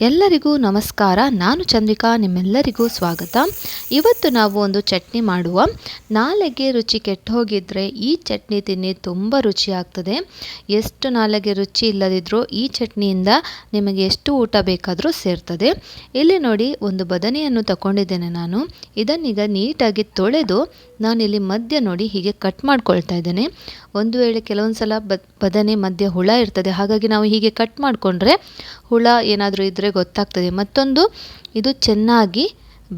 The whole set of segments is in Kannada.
ಎಲ್ಲರಿಗೂ ನಮಸ್ಕಾರ. ನಾನು ಚಂದ್ರಿಕಾ, ನಿಮ್ಮೆಲ್ಲರಿಗೂ ಸ್ವಾಗತ. ಇವತ್ತು ನಾವು ಒಂದು ಚಟ್ನಿ ಮಾಡುವ. ನಾಲೆಗೆ ರುಚಿ ಕೆಟ್ಟು ಹೋಗಿದ್ದರೆ ಈ ಚಟ್ನಿ ತಿನ್ನಿ ತುಂಬ ರುಚಿಯಾಗ್ತದೆ ಎಷ್ಟು ನಾಲೆಗೆ ರುಚಿ ಇಲ್ಲದಿದ್ದರೂ ಈ ಚಟ್ನಿಯಿಂದ ನಿಮಗೆ ಎಷ್ಟು ಊಟ ಬೇಕಾದರೂ ಸೇರ್ತದೆ. ಇಲ್ಲಿ ನೋಡಿ, ಒಂದು ಬದನೆಯನ್ನು ತಗೊಂಡಿದ್ದೇನೆ ನಾನು. ಇದನ್ನೀಗ ನೀಟಾಗಿ ತೊಳೆದು ನಾನಿಲ್ಲಿ ಮಧ್ಯ ನೋಡಿ ಹೀಗೆ ಕಟ್ ಮಾಡ್ಕೊಳ್ತಾ ಇದ್ದೇನೆ. ಒಂದು ವೇಳೆ ಕೆಲವೊಂದು ಸಲ ಬದನೆ ಮಧ್ಯ ಹುಳ ಇರ್ತದೆ, ಹಾಗಾಗಿ ನಾವು ಹೀಗೆ ಕಟ್ ಮಾಡಿಕೊಂಡ್ರೆ ಹುಳ ಏನಾದರೂ ಇದ್ದರೆ ಗೊತ್ತಾಗ್ತದೆ. ಮತ್ತೊಂದು, ಇದು ಚೆನ್ನಾಗಿ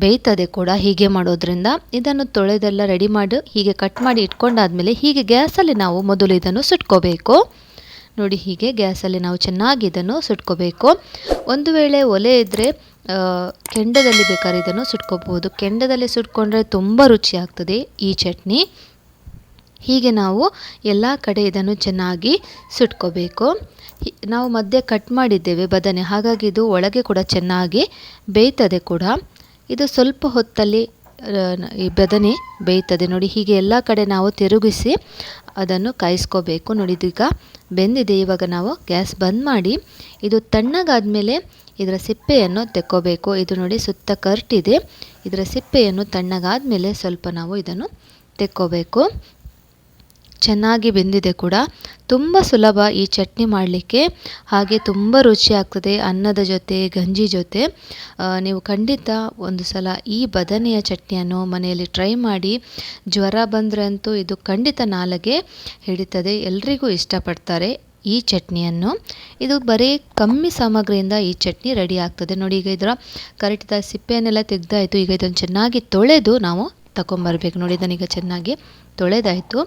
ಬೇಯ್ತದೆ ಕೂಡ ಹೀಗೆ ಮಾಡೋದ್ರಿಂದ. ಇದನ್ನು ತೊಳೆದೆಲ್ಲ ರೆಡಿ ಮಾಡಿ, ಹೀಗೆ ಕಟ್ ಮಾಡಿ ಇಟ್ಕೊಂಡಾದ್ಮೇಲೆ ಹೀಗೆ ಗ್ಯಾಸಲ್ಲಿ ನಾವು ಮೊದಲು ಇದನ್ನು ಸುಟ್ಕೋಬೇಕು. ನೋಡಿ, ಹೀಗೆ ಗ್ಯಾಸಲ್ಲಿ ನಾವು ಚೆನ್ನಾಗಿ ಇದನ್ನು ಸುಟ್ಕೋಬೇಕು. ಒಂದು ವೇಳೆ ಒಲೆ ಇದ್ದರೆ ಕೆಂಡದಲ್ಲಿ ಬೇಕಾದ್ರೆ ಇದನ್ನು ಸುಟ್ಕೋಬಹುದು. ಕೆಂಡದಲ್ಲಿ ಸುಟ್ಕೊಂಡ್ರೆ ತುಂಬ ರುಚಿ ಆಗ್ತದೆ ಈ ಚಟ್ನಿ. ಹೀಗೆ ನಾವು ಎಲ್ಲ ಕಡೆ ಇದನ್ನು ಚೆನ್ನಾಗಿ ಸುಟ್ಕೋಬೇಕು. ನಾವು ಮಧ್ಯೆ ಕಟ್ ಮಾಡಿದ್ದೇವೆ ಬದನೆ, ಹಾಗಾಗಿ ಇದು ಒಳಗೆ ಕೂಡ ಚೆನ್ನಾಗಿ ಬೇಯ್ತದೆ ಕೂಡ. ಇದು ಸ್ವಲ್ಪ ಹೊತ್ತಲ್ಲಿ ಈ ಬದನೆ ಬೇಯ್ತದೆ. ನೋಡಿ, ಹೀಗೆ ಎಲ್ಲ ಕಡೆ ನಾವು ತಿರುಗಿಸಿ ಅದನ್ನು ಕಾಯಿಸ್ಕೋಬೇಕು. ನೋಡಿ, ಇದೀಗ ಬೆಂದಿದೆ. ಇವಾಗ ನಾವು ಗ್ಯಾಸ್ ಬಂದ್ ಮಾಡಿ ಇದು ತಣ್ಣಗಾದ ಮೇಲೆ ಇದರ ಸಿಪ್ಪೆಯನ್ನು ತೆಕ್ಕೋಬೇಕು. ಇದು ನೋಡಿ ಸುತ್ತ ಕರ್ಟಿದೆ. ಇದರ ಸಿಪ್ಪೆಯನ್ನು ತಣ್ಣಗಾದ ಮೇಲೆ ಸ್ವಲ್ಪ ನಾವು ಇದನ್ನು ತೆಕ್ಕೋಬೇಕು. ಚೆನ್ನಾಗಿ ಬೆಂದಿದೆ ಕೂಡ. ತುಂಬ ಸುಲಭ ಈ ಚಟ್ನಿ ಮಾಡಲಿಕ್ಕೆ. ಹಾಗೆ ತುಂಬ ರುಚಿ ಆಗ್ತದೆ ಅನ್ನದ ಜೊತೆ, ಗಂಜಿ ಜೊತೆ. ನೀವು ಖಂಡಿತ ಒಂದು ಸಲ ಈ ಬದನೆಯ ಚಟ್ನಿಯನ್ನು ಮನೆಯಲ್ಲಿ ಟ್ರೈ ಮಾಡಿ. ಜ್ವರ ಬಂದರೆ ಅಂತೂ ಇದು ಖಂಡಿತ ನಾಲಗೆ ಹಿಡಿತದೆ. ಎಲ್ರಿಗೂ ಇಷ್ಟಪಡ್ತಾರೆ ಈ ಚಟ್ನಿಯನ್ನು. ಇದು ಬರೀ ಕಮ್ಮಿ ಸಾಮಗ್ರಿಯಿಂದ ಈ ಚಟ್ನಿ ರೆಡಿ ಆಗ್ತದೆ. ನೋಡಿ, ಈಗ ಇದರ ಕರೆಕ್ಟ್ ಸಿಪ್ಪೆಯನ್ನೆಲ್ಲ ತೆಗೆದಾಯಿತು. ಈಗ ಇದನ್ನು ಚೆನ್ನಾಗಿ ತೊಳೆದು ನಾವು ತಗೊಂಬರ್ಬೇಕು ನೋಡಿ, ಇದನ್ನೀಗ ಚೆನ್ನಾಗಿ ತೊಳೆದಾಯಿತು.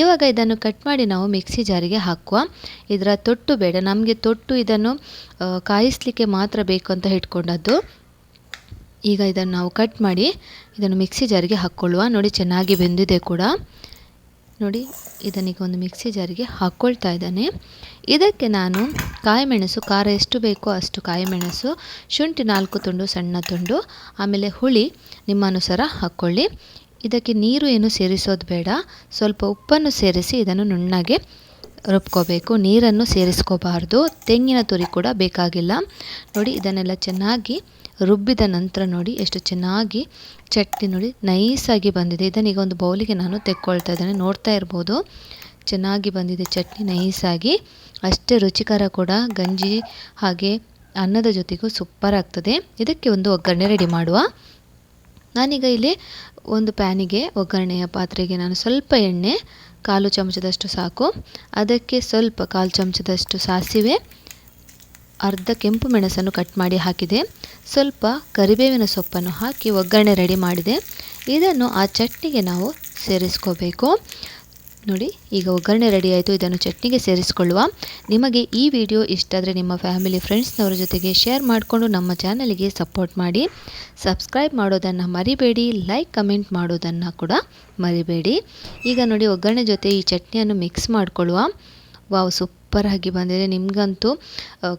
ಇವಾಗ ಇದನ್ನು ಕಟ್ ಮಾಡಿ ನಾವು ಮಿಕ್ಸಿ ಜಾರಿಗೆ ಹಾಕುವ. ಇದರ ತೊಟ್ಟು ಬೇಡ, ನಮಗೆ ತೊಟ್ಟು ಇದನ್ನು ಕಾಯಿಸಲಿಕ್ಕೆ ಮಾತ್ರ ಬೇಕು ಅಂತ ಇಟ್ಕೊಂಡದ್ದು ಈಗ ಇದನ್ನು ನಾವು ಕಟ್ ಮಾಡಿ ಇದನ್ನು ಮಿಕ್ಸಿ ಜಾರಿಗೆ ಹಾಕ್ಕೊಳ್ಳುವ ನೋಡಿ, ಚೆನ್ನಾಗಿ ಬೆಂದಿದೆ ಕೂಡ. ನೋಡಿ ಇದನ್ನೀಗ ಒಂದು ಮಿಕ್ಸಿ ಜಾರಿಗೆ ಹಾಕ್ಕೊಳ್ತಾ ಇದ್ದಾನೆ. ಇದಕ್ಕೆ ನಾನು ಕಾಯಿಮೆಣಸು, ಖಾರ ಎಷ್ಟು ಬೇಕೋ ಅಷ್ಟು ಕಾಯಿಮೆಣಸು, ಶುಂಠಿ ನಾಲ್ಕು ತುಂಡು, ಸಣ್ಣ ತುಂಡು, ಆಮೇಲೆ ಹುಳಿ, ನಿಮ್ಮ ಅನುಸಾರ ಹಾಕ್ಕೊಳ್ಳಿ ಇದಕ್ಕೆ ನೀರು ಏನು ಸೇರಿಸೋದು ಬೇಡ. ಸ್ವಲ್ಪ ಉಪ್ಪನ್ನು ಸೇರಿಸಿ ಇದನ್ನು ನುಣ್ಣಗೆ ರುಬ್ಕೋಬೇಕು. ನೀರನ್ನು ಸೇರಿಸ್ಕೋಬಾರ್ದು. ತೆಂಗಿನ ತುರಿ ಕೂಡ ಬೇಕಾಗಿಲ್ಲ. ನೋಡಿ, ಇದನ್ನೆಲ್ಲ ಚೆನ್ನಾಗಿ ರುಬ್ಬಿದ ನಂತರ ನೋಡಿ, ಎಷ್ಟು ಚೆನ್ನಾಗಿ ಚಟ್ನಿ ನೋಡಿ ನೈಸಾಗಿ ಬಂದಿದೆ. ಇದನ್ನೀಗ ಒಂದು ಬೌಲಿಗೆ ನಾನು ತೆಕ್ಕೊಳ್ತಾ ಇದ್ದೇನೆ. ನೋಡ್ತಾ ಇರ್ಬೋದು. ಚೆನ್ನಾಗಿ ಬಂದಿದೆ ಚಟ್ನಿ ನೈಸಾಗಿ. ಅಷ್ಟೇ ರುಚಿಕರ ಕೂಡ. ಗಂಜಿ ಹಾಗೆ ಅನ್ನದ ಜೊತೆಗೂ ಸೂಪರ್ ಆಗ್ತದೆ. ಇದಕ್ಕೆ ಒಂದು ಒಗ್ಗರಣೆ ರೆಡಿ ಮಾಡುವ. ನಾನೀಗ ಇಲ್ಲಿ ಒಂದು ಪ್ಯಾನಿಗೆ, ಒಗ್ಗರಣೆಯ ಪಾತ್ರೆಗೆ ನಾನು ಸ್ವಲ್ಪ ಎಣ್ಣೆ, ಕಾಲು ಚಮಚದಷ್ಟು ಸಾಕು. ಅದಕ್ಕೆ ಸ್ವಲ್ಪ ಕಾಲು ಚಮಚದಷ್ಟು ಸಾಸಿವೆ, ಅರ್ಧ ಕೆಂಪು ಮೆಣಸನ್ನು ಕಟ್ ಮಾಡಿ ಹಾಕಿದೆ. ಸ್ವಲ್ಪ ಕರಿಬೇವಿನ ಸೊಪ್ಪನ್ನು ಹಾಕಿ ಒಗ್ಗರಣೆ ರೆಡಿ ಮಾಡಿದೆ. ಇದನ್ನು ಆ ಚಟ್ನಿಗೆ ನಾವು ಸೇರಿಸ್ಕೋಬೇಕು. ನೋಡಿ, ಈಗ ಒಗ್ಗರಣೆ ರೆಡಿ ಆಯಿತು. ಇದನ್ನು ಚಟ್ನಿಗೆ ಸೇರಿಸಿಕೊಳ್ಳುವ. ನಿಮಗೆ ಈ ವಿಡಿಯೋ ಇಷ್ಟ ಆದರೆ ನಿಮ್ಮ ಫ್ಯಾಮಿಲಿ ಫ್ರೆಂಡ್ಸ್ನವರ ಜೊತೆಗೆ ಶೇರ್ ಮಾಡಿಕೊಂಡು ನಮ್ಮ ಚಾನಲ್ಗೆ ಸಪೋರ್ಟ್ ಮಾಡಿ. ಸಬ್ಸ್ಕ್ರೈಬ್ ಮಾಡೋದನ್ನು ಮರಿಬೇಡಿ ಲೈಕ್ ಕಮೆಂಟ್ ಮಾಡೋದನ್ನು ಕೂಡ ಮರಿಬೇಡಿ. ಈಗ ನೋಡಿ, ಒಗ್ಗರಣೆ ಜೊತೆ ಈ ಚಟ್ನಿಯನ್ನು ಮಿಕ್ಸ್ ಮಾಡಿಕೊಳ್ಳುವ. ವಾವ್ ಸೂಪರ್ ಆಗಿ ಬಂದಿದೆ. ನಿಮಗಂತೂ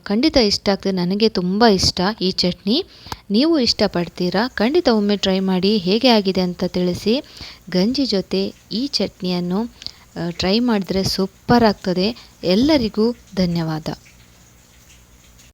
ಖಂಡಿತ ಇಷ್ಟ ಆಗ್ತದೆ. ನನಗೆ ತುಂಬ ಇಷ್ಟ ಈ ಚಟ್ನಿ. ನೀವು ಇಷ್ಟಪಡ್ತೀರಾ? ಖಂಡಿತ ಒಮ್ಮೆ ಟ್ರೈ ಮಾಡಿ. ಹೇಗೆ ಆಗಿದೆ ಅಂತ ತಿಳಿಸಿ. ಗಂಜಿ ಜೊತೆ ಈ ಚಟ್ನಿಯನ್ನು ಟ್ರೈ ಮಾಡಿದ್ರೆ ಸೂಪರ್ ಆಗ್ತದೆ. ಎಲ್ಲರಿಗೂ ಧನ್ಯವಾದ.